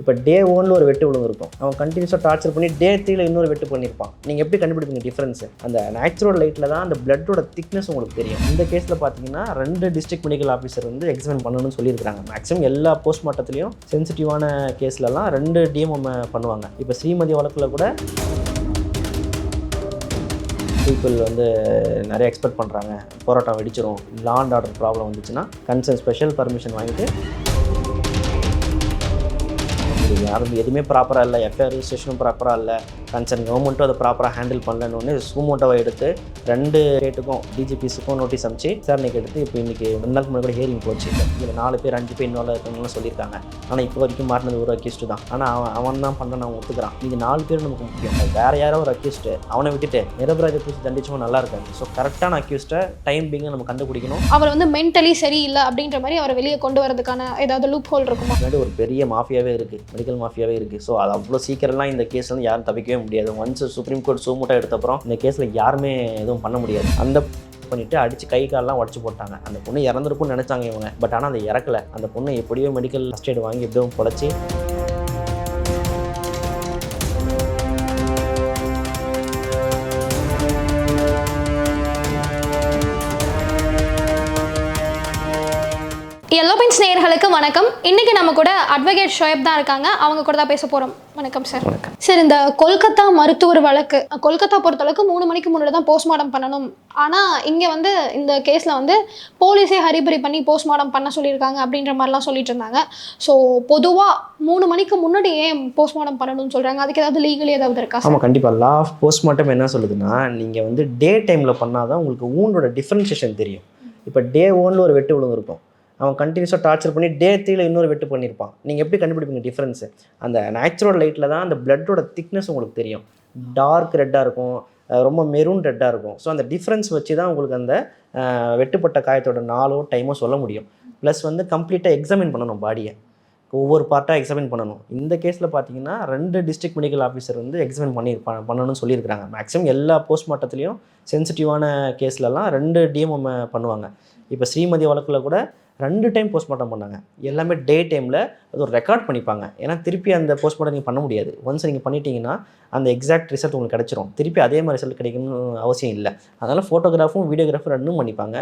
இப்போ டே ஒன்ல ஒரு வெட்டு விழுந்திருக்கும் அவன் கண்டினியூஸாக டார்ச்சர் பண்ணி டே த்ரீல இன்னொரு வெட்டு பண்ணியிருப்பான் நீங்கள் எப்படி கண்டுபிடிப்பீங்க டிஃப்ரென்ஸ் அந்த நேச்சுரல் லைட்டில் தான் அந்த பிளட்டோட திக்னஸ் உங்களுக்கு தெரியும். இந்த கேஸில் பார்த்தீங்கன்னா ரெண்டு டிஸ்ட்ரிக்ட் மெடிக்கல் ஆஃபீஸர் வந்து எக்ஸாமின் பண்ணணும்னு சொல்லியிருக்காங்க மேக்ஸிமம் எல்லா போஸ்ட்மார்ட்டத்துலையும் சென்சிட்டிவான கேஸ்லலாம் ரெண்டு டிஎம் பண்ணுவாங்க. இப்போ ஸ்ரீமதி வழக்கில் கூட பீப்புள் வந்து நிறைய எக்ஸ்பெக்ட் பண்ணுறாங்க போராட்டம் வெடிச்சிரும். லாண்ட் ஆர்டர் ப்ராப்ளம் வந்துச்சுன்னா கன்சர்ன் ஸ்பெஷல் பர்மிஷன் வாங்கிட்டு இது யாரும் எதுவுமே ப்ராப்பராக இல்லை. எஃப்ஐஆர் ரிஜிஸ்ட்ரேஷனும் ப்ராப்பராக இல்லை. கன்சர்ன் கவர்மெண்ட்டும் அதை ப்ராப்பராக ஹேண்டில் பண்ணலன்னு சூமோட்டோவை எடுத்து ரெண்டு ஸ்டேட்டுக்கும் டிஜிபிஸுக்கும் நோட்டீஸ் அனுப்பிச்சு விசாரணைக்கு எடுத்து இப்போ இன்றைக்கி ரெண்டு நாளுக்கு முன்னாடி கூட ஹியரிங் போச்சு. இதில் நாலு பேர் அஞ்சு பேர் இன்வால்வ் இருக்கவங்களும் சொல்லியிருக்காங்க. ஆனால் இப்போ வரைக்கும் மாட்டினது ஒரு அக்யூஸ்டு தான். ஆனால் அவன் அவன் தான் பண்ண அவன் ஒத்துக்கிறான். இது நாலு பேர் நமக்கு முக்கியம். வேறு யாரோ ஒரு அக்யூஸ்டு அவனை விட்டுட்டு நிரபராஜ பூசி தண்டிச்சவன் நல்லா இருக்காது ஸோ கரெக்டான அக்யூஸ்ட்டை டைம் பிங்கை நம்ம கண்டுபிடிக்கணும். அவர் வந்து மென்டலி சரியில்லை அப்படின்ற மாதிரி அவரை வெளியே கொண்டு வரதுக்கான ஏதாவது லூப் ஹோல் இருக்குமா ஒரு பெரிய மாஃபியாவே இருக்குது மெடிக்கல் மாஃபியாவே இருக்குது ஸோ அது அவ்வளோ சீக்கிரம்லாம் இந்த கேஸ் வந்து யாரும் தப்பிக்கவே முடியாது. ஒன்ஸ் சுப்ரீம் கோர்ட் சூமூட்டை எடுத்தப்புறம் இந்த கேஸில் யாருமே எதுவும் பண்ண முடியாது. அந்த பண்ணிட்டு அடிச்சு கை காலெல்லாம் உடச்சு போட்டாங்க. அந்த பொண்ணு இறந்துருக்கும்னு நினைச்சாங்க இவங்க. பட் ஆனால் அதை இறக்கல. அந்த பொண்ணு எப்படியோ மெடிக்கல் ஃபஸ்ட் எய்டு வாங்கி எப்படியோ பொழைச்சி எல்லோ பென்ஸ் நேயர்களுக்கு வணக்கம். இன்னைக்கு நம்ம கூட அட்வொகேட் ஷோயப் தான் இருக்காங்க. அவங்க கூட தான் பேச போறோம். வணக்கம் சார். சார் இந்த கொல்கத்தா மருத்துவர் வழக்கு கொல்கத்தா பொறுத்தளவுக்கு மூணு மணிக்கு முன்னாடி தான் போஸ்ட்மார்ட்டம் பண்ணணும். ஆனால் இங்கே வந்து இந்த கேஸில் வந்து போலீஸே ஹரிபரி பண்ணி போஸ்ட்மார்ட்டம் பண்ண சொல்லியிருக்காங்க அப்படின்ற மாதிரிலாம் சொல்லிட்டு இருந்தாங்க. ஸோ பொதுவாக மூணு மணிக்கு முன்னாடி ஏன் போஸ்ட்மார்ட்டம் பண்ணணும்னு சொல்கிறாங்க அதுக்கு ஏதாவது லீகலி ஏதாவது இருக்கா ஆமாம் கண்டிப்பாக லா ஆஃப் போஸ்ட்மார்ட்டம் என்ன சொல்லுதுன்னா நீங்கள் வந்து டே டைமில் பண்ணால் தான் உங்களுக்கு ஊண்டோட டிஃப்ரென்ஷியேஷன் தெரியும். இப்போ டே ஒன்ல ஒரு வெட்டு விழுந்திருக்கும். அவன் கண்டினியூஸாக டார்ச்சர் பண்ணி டே த்ரீல இன்னொரு வெட்டு பண்ணியிருப்பான் நீங்கள் எப்படி கண்டுபிடிப்பீங்க டிஃப்ரென்ஸு அந்த நேச்சுரல் லைட்டில் தான் அந்த பிளட்டோட திக்னஸ் உங்களுக்கு தெரியும். டார்க் ரெட்டாக இருக்கும் ரொம்ப மெரூன் ரெட்டாக இருக்கும். ஸோ அந்த டிஃப்ரென்ஸ் வச்சு தான் உங்களுக்கு அந்த வெட்டுப்பட்ட காயத்தோட நாளோ டைமோ சொல்ல முடியும். ப்ளஸ் வந்து கம்ப்ளீட்டாக எக்ஸாமின் பண்ணணும் பாடியை ஒவ்வொரு பார்ட்டாக எக்ஸாமின் பண்ணணும். இந்த கேஸில் பார்த்தீங்கன்னா ரெண்டு டிஸ்ட்ரிக்ட் மெடிக்கல் ஆஃபீஸர் வந்து எக்ஸாமின் பண்ணி பண்ணணும்னு சொல்லியிருக்காங்க மேக்ஸிமம் எல்லா போஸ்ட்மார்ட்டத்துலேயும் சென்சிட்டிவான கேஸ்லலாம் ரெண்டு டிஎம் பண்ணுவாங்க. இப்போ ஸ்ரீமதி வழக்கில் கூட ரெண்டு டைம் போஸ்ட்மார்ட்டம் பண்ணாங்க. எல்லாமே டே டைமில் அது ஒரு ரெக்கார்ட் பண்ணிப்பாங்க. ஏன்னா திருப்பி அந்த போஸ்ட்மார்ட்டம் நீங்கள் பண்ண முடியாது. ஒன்ஸ் நீங்கள் பண்ணிட்டீங்கன்னா அந்த எக்ஸாக்ட் ரிசல்ட் உங்களுக்கு கிடச்சிரும். திருப்பி அதே மாதிரி ரிசல்ட் கிடைக்கணும்னு அவசியம் இல்லை. அதனால் ஃபோட்டோகிராஃபும் வீடியோகிராஃபும் ரெண்டும் பண்ணிப்பாங்க.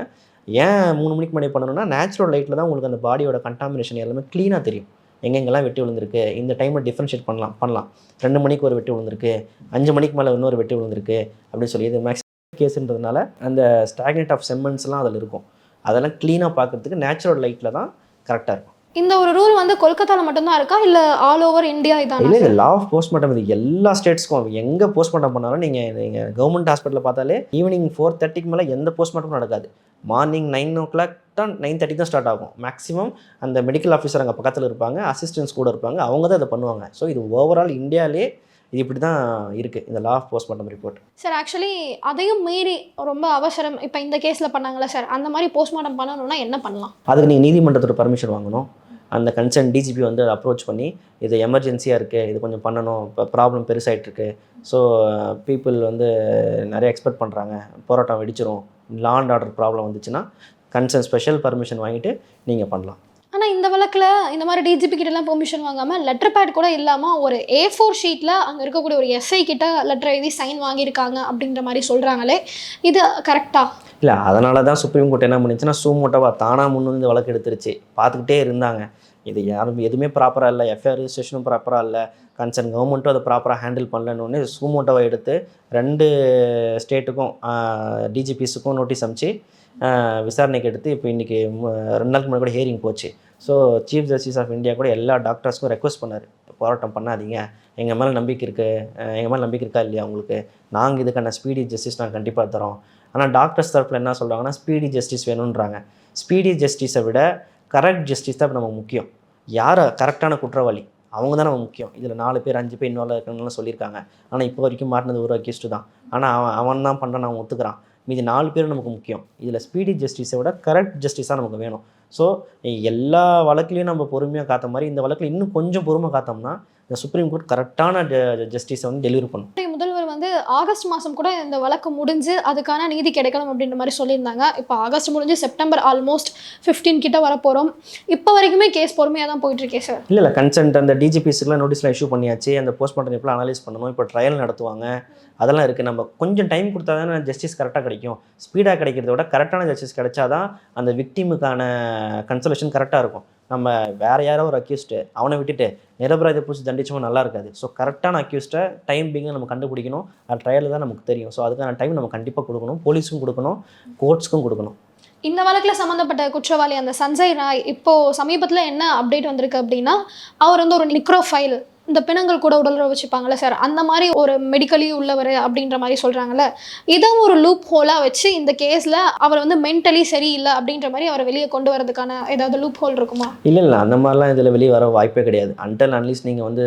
ஏன் மூணு மணிக்கு முன்னாடி பண்ணணும்னா நேச்சுரல் லைட்டில் தான் உங்களுக்கு அந்த பாடியோட கண்டாமினேஷன் எல்லாமே க்ளீனாக தெரியும். எங்கெங்கெல்லாம் வெட்டி விழுந்திருக்கு இந்த டைமில் டிஃப்ரென்ஷியேட் பண்ணலாம் பண்ணலாம். ரெண்டு மணிக்கு ஒரு வெட்டி விழுந்திருக்கு அஞ்சு மணிக்கு மேலே இன்னொரு வெட்டி விழுந்திருக்கு அப்படின்னு சொல்லி இது மேக்ஸிமம் கேஸுன்றதுனால அந்த ஸ்டாக்னேட் ஆஃப் செம்மன்ஸ்லாம் அதில் இருக்கும். அதெல்லாம் க்ளீனாக பார்க்கறதுக்கு நேச்சுரல் லைட்டில் தான் கரெக்டாக இருக்கும். இந்த ஒரு ரூல் வந்து கொல்கத்தாவில் மட்டும்தான் இருக்கா? இல்லை ஆல் ஓவர் இந்தியா இதானா? இல்லை இது லா ஆஃப் போஸ்ட்மார்ட்டம் இது எல்லா ஸ்டேட்ஸ்க்கும் எங்கே போஸ்ட்மார்ட்டம் பண்ணாலும் நீங்கள் நீங்கள் கவர்மெண்ட் ஹாஸ்பிட்டலில் பார்த்தாலே ஈவினிங் ஃபோர் தேர்ட்டிக்கு மேலே எந்த போஸ்ட்மார்ட்டமும் நடக்காது. மார்னிங் நைன் ஓ கிளாக் தான் நைன் தேர்ட்டி தான் ஸ்டார்ட் ஆகும். மேக்ஸிமம் அந்த மெடிக்கல் ஆஃபீஸர் அங்கே பக்கத்தில் இருப்பாங்க அசிஸ்டன்ஸ் கூட இருப்பாங்க அவங்க தான் இதை பண்ணுவாங்க. ஸோ இது ஓவரால் இந்தியாவிலே இது இப்படி தான் இருக்குது இந்த law of postmortem report sir actually அதையும் மீறி ரொம்ப அவசரம். இப்போ இந்த கேஸில் பண்ணாங்களே சார் அந்த மாதிரி போஸ்ட்மார்ட்டம் பண்ணணும்னா என்ன பண்ணலாம்? அதுக்கு நீங்கள் நீதிமன்றத்தோட பர்மிஷன் வாங்கணும். அந்த கன்சர்ன் டிஜிபி வந்து அப்ரோச் பண்ணி இது எமர்ஜென்சியாக இருக்குது இது கொஞ்சம் பண்ணணும் இப்போ ப்ராப்ளம் பெருசாயிட்டு இருக்கு. ஸோ பீப்புள் வந்து நிறைய எக்ஸ்பெக்ட் பண்ணுறாங்க போராட்டம் வெடிச்சிரும். லா அண்ட் ஆர்டர் ப்ராப்ளம் வந்துச்சுன்னா கன்சர்ன் ஸ்பெஷல் பர்மிஷன் வாங்கிட்டு நீங்கள் பண்ணலாம். இந்த வழக்கில் இந்த மாதிரி டிஜிபி கிட்டலாம் பெர்மிஷன் வாங்காமல் லெட்டர் பேட் கூட இல்லாமல் ஒரு ஏ ஃபோர் ஷீட்டில் அங்கே இருக்கக்கூடிய ஒரு எஸ்ஐ கிட்ட லெட்டர் எழுதி சைன் வாங்கியிருக்காங்க அப்படின்ற மாதிரி சொல்கிறாங்களே இது கரெக்டா இல்லை அதனால தான் சுப்ரீம் கோர்ட் என்ன பண்ணுச்சுன்னா சூமோட்டோவா தானாக முன் வந்து வழக்கு எடுத்துருச்சு. பார்த்துக்கிட்டே இருந்தாங்க. இது யாரும் எதுவுமே ப்ராப்பராக இல்லை. எஃப்ஐஆர் ரிஜிஸ்ட்ரேஷனும் ப்ராப்பராக இல்லை. கன்சர்ன் கவர்மெண்ட்டும் அதை ப்ராப்பராக ஹேண்டில் பண்ணலன்னு சூமோட்டோவை எடுத்து ரெண்டு ஸ்டேட்டுக்கும் டிஜிபிஸுக்கும் நோட்டீஸ் அமிச்சு விசாரணைக்கு எடுத்து இப்போ இன்றைக்கி ரெண்டு நாளுக்கு முன்னாடி கூட ஹியரிங் போச்சு. So chief justice of India கூட எல்லா டாக்டர்ஸ்க்கும் ரெக்வஸ்ட் பண்ணார். போராட்டம் பண்ணாதீங்க. எங்கள் மேலே நம்பிக்கை இருக்குது எங்கள் மேலே நம்பிக்கை இருக்கா இல்லையா உங்களுக்கு? நாங்கள் இதுக்கான ஸ்பீடி ஜஸ்டிஸ் நாங்கள் கண்டிப்பாக தரோம் ஆனால் டாக்டர்ஸ் தரப்பில் என்ன சொல்கிறாங்கன்னா ஸ்பீடி ஜஸ்டிஸ் வேணுன்றாங்க ஸ்பீடி ஜஸ்டிஸை விட கரெக்ட் ஜஸ்டிஸ் தான் நமக்கு முக்கியம். யார்? கரெக்டான குற்றவாளி. அவங்க தான் நமக்கு முக்கியம். இதில் நாலு பேர் அஞ்சு பேர் இன்வால்வ் இருக்கணும்னு சொல்லியிருக்காங்க. ஆனால் இப்போ வரைக்கும் மாட்டினது ஒரு அக்யூஸ்டு தான். ஆனால் அவன் அவன் தான் பண்ணுறான் அவன் ஒத்துக்கிறான். மீதி நாலு பேர் நமக்கு முக்கியம். இதில் ஸ்பீடி ஜஸ்டிஸை விட கரெக்ட் ஜஸ்டிஸாக நமக்கு வேணும். ஸோ எல்லா வழக்குலையும் நம்ம பொறுமையாக காத்த மாதிரி இந்த வழக்கில் இன்னும் கொஞ்சம் பொறுமை காத்தோம்னா இந்த சுப்ரீம் கோர்ட் கரெக்டான ஜஸ்டிஸை வந்து டெலிவரி பண்ணும். முதல்வர் வந்து ஆகஸ்ட் மாதம் கூட இந்த வழக்கு முடிஞ்சு அதுக்கான நீதி கிடைக்கணும் அப்படின்ற மாதிரி சொல்லியிருந்தாங்க. இப்போ ஆகஸ்ட் முடிஞ்சு செப்டம்பர் ஆல்மோஸ்ட் 15 கிட்ட வர போகிறோம் இப்போ வரைக்குமே கேஸ் பொறுமையாக தான் போயிட்டு இருக்கே சார் இல்லை இல்லை கன்சென்ட் அந்த டிஜிபிஸ்க்குலாம் நோட்டீஸ்லாம் இஷ்யூ பண்ணியாச்சு. அந்த போஸ்ட்மார்ட்டம் எப்போ அனலைஸ் பண்ணணும். இப்போ ட்ரையல் நடத்துவாங்க. அதெல்லாம் இருக்குது நம்ம கொஞ்சம் டைம் கொடுத்தா தானே ஜஸ்டிஸ் கரெக்டாக கிடைக்கும். ஸ்பீடாக கிடைக்கிறத விட கரெக்டான ஜஸ்டிஸ் கிடைச்சாதான் அந்த விக்டிமுக்கான கன்சலேஷன் கரெக்டாக இருக்கும். நம்ம வேறு யாரோ ஒரு அக்யூஸ்ட்டு அவனை விட்டுட்டு நிரபராதி பிடிச்சி தண்டிச்சவன் நல்லா இருக்காது. ஸோ கரெக்டான அக்யூஸ்ட்டை டைம் பீங்க நம்ம கண்டுபிடிக்கணும். அது ட்ரையலில் தான் நமக்கு தெரியும். ஸோ அதுக்கான டைம் நம்ம கண்டிப்பாக கொடுக்கணும். போலீஸுக்கும் கொடுக்கணும். கோர்ட்ஸ்க்கும் கொடுக்கணும். இந்த வழக்கில் சம்மந்தப்பட்ட குற்றவாளி அந்த சஞ்சய் ராய் இப்போது சமீபத்தில் என்ன அப்டேட் வந்திருக்கு அப்படின்னா அவர் வந்து ஒரு நிக்ரோஃபைல் இந்த பிணங்கள் கூட உடலுறவு வச்சுப்பாங்கள்ல சார் அந்த மாதிரி ஒரு மெடிக்கலி உள்ளவர் அப்படின்ற மாதிரி சொல்கிறாங்கல்ல இதை ஒரு லூப் ஹோலாக வச்சு இந்த கேஸில் அவர் வந்து மென்டலி சரியில்லை அப்படின்ற மாதிரி அவரை வெளியே கொண்டு வரதுக்கான ஏதாவது லூப் ஹோல் இருக்குமா? இல்லை இல்லை. அந்த மாதிரிலாம் இதில் வெளியே வர வாய்ப்பே கிடையாது. அன்டல் அன்லீஸ்ட் நீங்கள் வந்து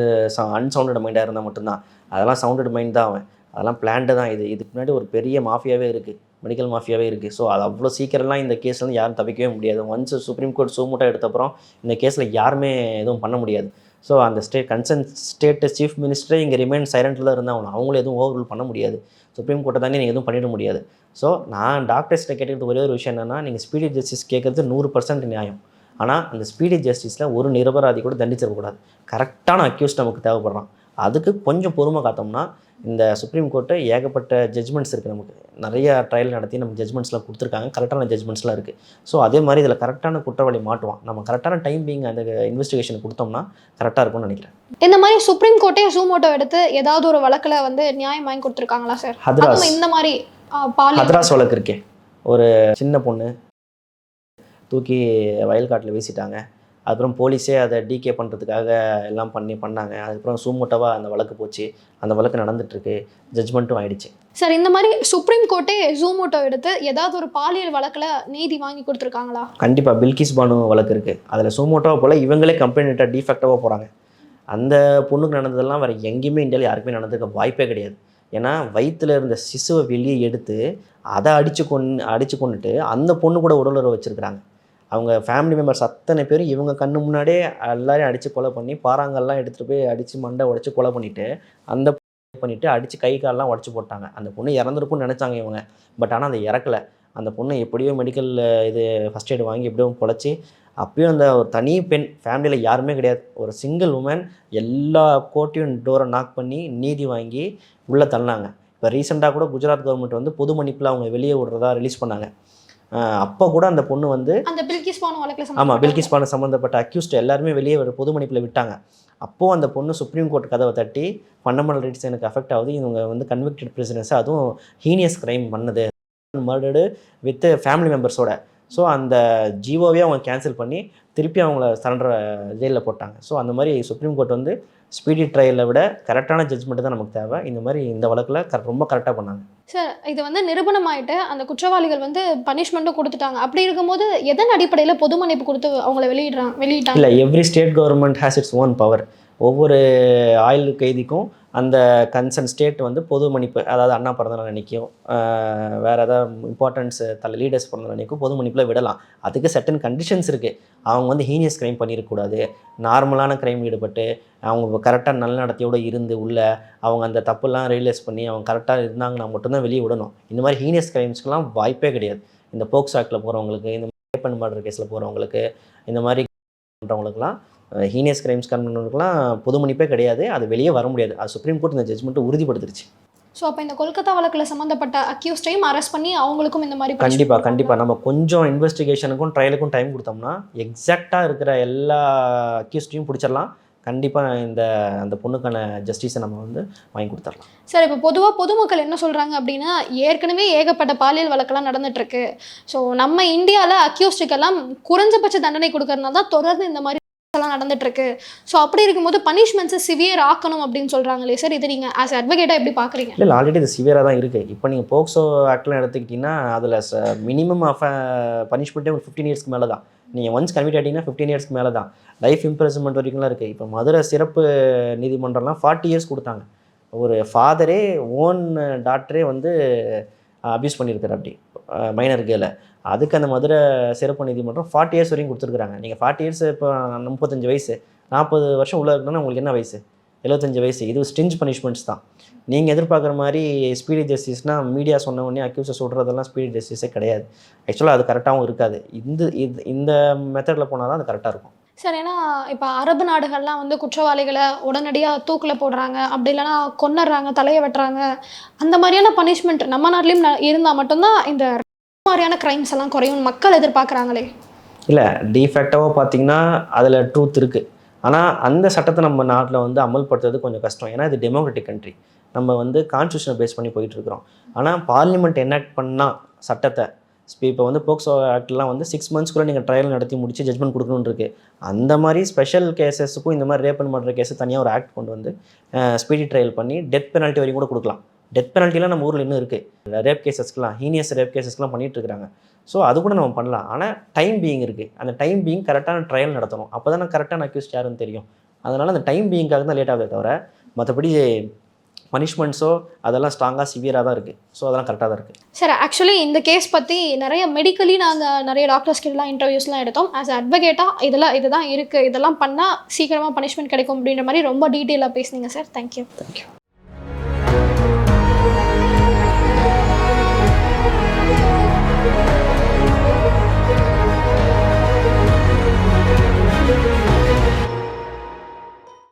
அன்சவுண்டட் மைண்டாக இருந்தால் மட்டும்தான். அதெல்லாம் சவுண்டட் மைண்ட் தான் அவன். அதெல்லாம் பிளான்டு தான் இது. இதுக்கு முன்னாடி ஒரு பெரிய மாஃபியாவே இருக்குது மெடிக்கல் மாஃபியாவே இருக்குது ஸோ அது அவ்வளோ சீக்கிரம்லாம் இந்த கேஸ்லேருந்து யாரும் தப்பிக்கவே முடியாது. ஒன்ஸ் சுப்ரீம் கோர்ட் சூமூட்டாக எடுத்தப்புறம் இந்த கேஸில் யாருமே எதுவும் பண்ண முடியாது. ஸோ அந்த ஸ்டேட் கன்சர்ன் ஸ்டேட் சீஃப் மினிஸ்டரே இங்கே ரிமைன் சைலண்டில் தான் இருந்தால் அவங்களும் எதுவும் ஓவர் ரூல் பண்ண முடியாது. சுப்ரீம் கோர்ட்டை தாண்டி நீங்கள் எதுவும் பண்ணிட முடியாது. ஸோ நான் டாக்டர்ஸ்கிட்ட கேட்டுக்கிட்டு ஒரே ஒரு விஷயம் என்னென்னா நீங்கள் ஸ்பீடி ஜஸ்டிஸ் கேட்குறது நூறு பர்சன்ட் நியாயம். ஆனால் அந்த ஸ்பீடி ஜஸ்டிஸில் ஒரு நிரபராதி கூட தண்டிச்சிடக்கூடாது. கரெக்டான அக்யூஸ் நமக்கு தேவைப்படுறான். அதுக்கு கொஞ்சம் பொறுமை காத்தோம்னா இந்த சுப்ரீம் கோர்ட்டு ஏகப்பட்ட ஜட்ஜ்மெண்ட்ஸ் இருக்குது நமக்கு. நிறைய ட்ரையல் நடத்தி நம்ம ஜட்ஜ்மெண்ட்ஸ்லாம் கொடுத்துருக்காங்க. கரெக்டான ஜட்ஜ்மெண்ட்ஸ்லாம் இருக்குது ஸோ அதே மாதிரி இதில் கரெக்டான குற்றவாளி மாட்டுவான். நம்ம கரெக்டான டைம் பீங் அந்த இன்வெஸ்டிகேஷன் கொடுத்தோம்னா கரெக்டாக இருக்கும்னு நினைக்கிறேன். இந்த மாதிரி சுப்ரீம் கோர்ட்டே ஜூமோட்டோ எடுத்து ஏதாவது ஒரு வழக்கில் வந்து நியாயம் வாங்கி கொடுத்துருக்காங்களா சார் ஹத்ராஸ். இந்த மாதிரி ஹத்ராஸ் வழக்கு இருக்கே. ஒரு சின்ன பொண்ணு தூக்கி வயல்காட்டில் வீசிட்டாங்க. அதுக்கப்புறம் போலீஸே அதை டிகே பண்ணுறதுக்காக எல்லாம் பண்ணி பண்ணாங்க. அதுக்கப்புறம் சூமூட்டவாக அந்த வழக்கு போச்சு. அந்த வழக்கு நடந்துட்டுருக்கு. ஜட்ஜ்மெண்ட்டும் ஆயிடுச்சு. சார் இந்த மாதிரி சுப்ரீம் கோர்ட்டே ஜூமோட்டோ எடுத்து ஏதாவது ஒரு பாலியல் வழக்கில் நீதி வாங்கி கொடுத்துருக்காங்களா? கண்டிப்பாக பில்கிஸ் பானு வழக்கு இருக்குது அதில் சூமோட்டோவை போல் இவங்களே கம்ப்ளைண்ட்டாக டிஃபெக்டாக போகிறாங்க அந்த பொண்ணுக்கு நடந்ததெல்லாம் வேறு எங்கேயுமே இந்தியாவில் யாருக்குமே நடந்திருக்க வாய்ப்பே கிடையாது. ஏன்னா வயித்துல இருந்த சிசுவை வெளியே எடுத்து அதை அடித்து கொண்டு அடித்து கொண்டுட்டு அந்த பொண்ணு கூட உடலுறவு வச்சுருக்கிறாங்க. அவங்க ஃபேமிலி மெம்பர்ஸ் அத்தனை பேரும் இவங்க கண்ணு முன்னாடியே எல்லாரையும் அடித்து கொலை பண்ணி பாறாங்கல்லாம் எடுத்துகிட்டு போய் அடித்து மண்டை உடச்சி கொலை பண்ணிவிட்டு அந்த பண்ணிவிட்டு அடித்து கை கால்லாம் உடச்சி போட்டாங்க. அந்த பொண்ணு இறந்துருக்கும்னு நினச்சாங்க இவங்க. பட் ஆனால் அந்த இறக்கலை. அந்த பொண்ணு எப்படியோ மெடிக்கல் இது ஃபஸ்ட் எய்டு வாங்கி எப்படியோ பொழைச்சி அப்பயும் அந்த ஒரு தனி பெண் ஃபேமிலியில் யாருமே கிடையாது. ஒரு சிங்கிள் உமன் எல்லா கோர்ட்டையும் டோரை நாக் பண்ணி நீதி வாங்கி உள்ளே தள்ளினாங்க. இப்போ ரீசெண்டாக கூட குஜராத் கவர்மெண்ட் வந்து பொது மன்னிப்பில் அவங்க வெளியே விடுறதா ரிலீஸ் பண்ணாங்க. அப்போ கூட அந்த பொண்ணு வந்து அந்த பில்கிஸ் பானு வழக்கில் ஆமாம் பில்கிஸ் பானு சம்மந்தப்பட்ட அக்யூஸ்ட் எல்லாருமே வெளியே ஒரு பொது மன்னிப்பில் விட்டாங்க. அப்போது அந்த பொண்ணு சுப்ரீம் கோர்ட் கதவை தட்டி ஃபண்டமெண்டல் ரைட்ஸ் எனக்கு அஃபெக்ட் ஆகுது. இவங்க வந்து கன்விக்டட் பிரிசனர்ஸ் அதுவும் ஹீனியஸ் கிரைம் பண்ணது. மர்டர்டு வித் ஃபேமிலி மெம்பர்ஸோட ஸோ அந்த ஜிஓவே அவங்க கேன்சல் பண்ணி திருப்பி அவங்கள சரண்டர் ஜெயிலில் போட்டாங்க. ஸோ அந்த மாதிரி சுப்ரீம் கோர்ட் வந்து ஸ்பீடி ட்ரையலை விட கரெக்டான ஜட்ஜ்மெண்ட் தான் நமக்கு தேவை. இந்த மாதிரி இந்த வழக்கில் கர ரொம்ப கரெக்டாக பண்ணாங்க. சார் இது வந்து நிரூபணமாயிட்டு அந்த குற்றவாளிகள் வந்து பனிஷ்மெண்ட்டும் கொடுத்துட்டாங்க. அப்படி இருக்கும்போது எதன் அடிப்படையில் பொது மன்னிப்பு கொடுத்து அவங்கள வெளியிடுறாங்க வெளியிட்டாங்க? இல்லை every state government has its own power ஒவ்வொரு ஆயுள் கைதிக்கும் அந்த கன்சர்ன் ஸ்டேட் வந்து பொது மன்னிப்பு அதாவது அண்ணா பிறந்தநாள் அன்னைக்கும் வேறு ஏதாவது இம்பார்ட்டன்ஸ் தலை லீடர்ஸ் பிறந்தநாள் அன்னைக்கும் பொது மன்னிப்பில் விடலாம். அதுக்கு சர்டன் கண்டிஷன்ஸ் இருக்குது அவங்க வந்து ஹீனியஸ் க்ரைம் பண்ணிடக்கூடாது நார்மலான க்ரைம் ஈடுபட்டு அவங்க கரெக்டாக நல்ல நடத்தையோடு இருந்து உள்ள அவங்க அந்த தப்புலாம் ரியலைஸ் பண்ணி அவங்க கரெக்டாக இருந்தாங்கன்னா மட்டும்தான் வெளியே விடணும். இந்த மாதிரி ஹீனியஸ் க்ரைம்ஸ்க்கெலாம் வாய்ப்பே கிடையாது. இந்த போக்ஸ் ஆக்டில் போகிறவங்களுக்கு இந்த ரேப் அண்ட் மர்டர் கேஸில் போகிறவங்களுக்கு இந்த மாதிரி பண்ணுறவங்களுக்குலாம் ஹீனியஸ் கிரைம்ஸ் கண்ணுக்கெலாம் பொது மன்னிப்பே கிடையாது. அது வெளியே வர முடியாது. அது சுப்ரீம் கோர்ட் இந்த ஜட்ஜ்மெண்ட்டை உறுதிப்படுத்திருச்சு. ஸோ அப்போ இந்த கொல்கத்தா வழக்கில் சம்மந்தப்பட்ட அக்யூஸ்டையும் அரெஸ்ட் பண்ணி அவங்களுக்கும் இந்த மாதிரி கண்டிப்பாக? கண்டிப்பாக நம்ம கொஞ்சம் இன்வெஸ்டிகேஷனுக்கும் ட்ரையலுக்கும் டைம் கொடுத்தோம்னா எக்ஸாக்டாக இருக்கிற எல்லா அக்யூஸ்டையும் பிடிச்சிடலாம். கண்டிப்பாக இந்த அந்த பொண்ணுக்கான ஜஸ்டிஸை நம்ம வந்து வாங்கி கொடுத்துடலாம். சார் இப்போ பொதுவாக பொதுமக்கள் என்ன சொல்கிறாங்க அப்படின்னா ஏற்கனவே ஏகப்பட்ட பாலியல் வழக்கெல்லாம் நடந்துட்டு இருக்கு ஸோ நம்ம இந்தியாவில் அக்யூஸ்டுக்கெல்லாம் குறைஞ்சபட்ச தண்டனை கொடுக்கறதுனால தான் தொடர்ந்து இந்த மாதிரி எல்லாம் நடந்துட்டு இருக்கு ஸோ அப்படி இருக்கும்போது பனிஷ்மெண்ட்ஸை சிவியர் ஆக்கணும் அப்படின்னு சொல்கிறாங்களே சார் இது நீங்கள் ஆஸ் அட்வொகேட்டாக எப்படி பார்க்குறீங்க இல்லை ஆல்ரெடி இது சிவியராக தான் இருக்குது இப்போ நீங்கள் போக்சோ ஆக்ட்லாம் எடுத்துக்கிட்டிங்கன்னா அதில் மினிமம் ஆஃப் பனிஷ்மெண்ட்டே ஒரு ஃபிஃப்டீன் இயர்ஸ்க்கு மேலே தான். நீங்கள் ஒன்ஸ் கன்விட் ஆகிட்டீங்கன்னா ஃபிஃப்டீன் இயர்ஸ்க்கு மேலே தான். லைஃப் இம்ப்ரெஸ்மெண்ட் வரைக்கும்லாம் இருக்குது இப்போ மதுரை சிறப்பு நீதிமன்றம்லாம் ஃபார்ட்டி இயர்ஸ் கொடுத்தாங்க. ஒரு ஃபாதரே ஓன் டாக்டரே வந்து அப்யூஸ் பண்ணியிருக்காரு அப்படி. மைனர் கேல அதுக்கு அந்த மதுரை சிறப்பு நீதிமன்றம் ஃபார்ட்டி இயர்ஸ் வரைக்கும் கொடுத்துருக்குறாங்க. நீங்கள் ஃபார்ட்டி இயர்ஸ் இப்போ முப்பத்தஞ்சு வயசு நாற்பது வருஷம் உள்ள இருக்கணும்னா உங்களுக்கு என்ன வயசு? எழுபத்தஞ்சு வயசு. இது ஸ்டிஞ்ச் பனிஷ்மெண்ட்ஸ் தான். நீங்கள் எதிர்பார்க்குற மாதிரி ஸ்பீடி ஜஸ்டிஸ்னால் மீடியா சொன்ன உடனே அக்யூஸை சொல்கிறதெல்லாம் ஸ்பீடி ஜஸ்டிஸே கிடையாது. ஆக்சுவலாக அது கரெக்டாகவும் இருக்காது. இந்த இது இந்த மெத்தடில் போனால் தான் அது கரெக்டாக இருக்கும். சார் ஏன்னா இப்போ அரபு நாடுகள்லாம் வந்து குற்றவாளிகளை உடனடியாக தூக்கில் போடுறாங்க. அப்படி இல்லைன்னா கொன்னுறாங்க தலையை வெட்டுறாங்க. அந்த மாதிரியான பனிஷ்மெண்ட் நம்ம நாட்டிலையும் இருந்தால் மட்டும்தான் இந்த மாதிரியான கிரைம்ஸ் எல்லாம் குறையும் மக்கள் எதிர்பார்க்குறாங்களே. இல்லை டிஃபெக்டாக பார்த்தீங்கன்னா அதில் ட்ரூத் இருக்குது ஆனால் அந்த சட்டத்தை நம்ம நாட்டில் வந்து அமல்படுத்துறது கொஞ்சம் கஷ்டம். ஏன்னா இது டெமோக்ராட்டிக் கண்ட்ரி நம்ம வந்து கான்ஸ்டியூஷனை பேஸ் பண்ணி போயிட்டு இருக்கிறோம். ஆனால் பார்லிமெண்ட் எனாக்ட் பண்ணால் சட்டத்தை இப்போ வந்து போக்சோ ஆக்ட்லாம் வந்து சிக்ஸ் மந்த்ஸ்க்குள்ளே நீங்கள் ட்ரையல் நடத்தி முடிச்சு ஜட்மெண்ட் கொடுக்கணும்னு இருக்கு. அந்த மாதிரி ஸ்பெஷல் கேசஸுக்கும் இந்த மாதிரி ரேப் அண்ட் மர்டர் கேஸு தனியாக ஒரு ஆக்ட் கொண்டு வந்து ஸ்பீடி ட்ரையல் பண்ணி டெத் பெனால்ட்டி வரைக்கும் கூட கொடுக்கலாம். டெத் பெனால்ட்டிலாம் நம்ம ஊரில் இன்னும் இருக்குது ரேப் கேசஸ்க்குலாம் ஹீனியஸ் ரேப் கேசஸ்க்குலாம் பண்ணிகிட்டு இருக்கிறாங்க ஸோ அது கூட நம்ம பண்ணலாம். ஆனால் டைம் பீயிங் இருக்குது அந்த டைம் பீயிங் கரெக்டான ட்ரையல் நடத்தணும். அப்போ தான் கரெக்டான அக்யூஸ்ட் யாருன்னு தெரியும். அதனால் அந்த டைம் பீயிங்காக தான் லேட் ஆகுதே தவிர மற்றபடி பனிஷ்மெண்ட்ஸோ அதெல்லாம் ஸ்ட்ராங்காக சிவியராக தான் இருக்குது. ஸோ அதெல்லாம் கரெக்டாக தான் இருக்குது. சார் ஆக்சுவலி இந்த கேஸ் பற்றி நிறைய மெடிக்கலி நாங்கள் நிறைய டாக்டர்ஸ் கிட்டலாம் இன்டர்வியூஸ்லாம் எடுத்தோம். ஆஸ் அட்வொகேட்டாக இதெல்லாம் இதுதான் இருக்குது இதெல்லாம் பண்ணால் சீக்கிரமாக பனிஷ்மெண்ட் கிடைக்கும் அப்படின்ற மாதிரி ரொம்ப டீட்டெயிலாக பேசுனீங்க சார் தேங்க்யூ தேங்க்யூ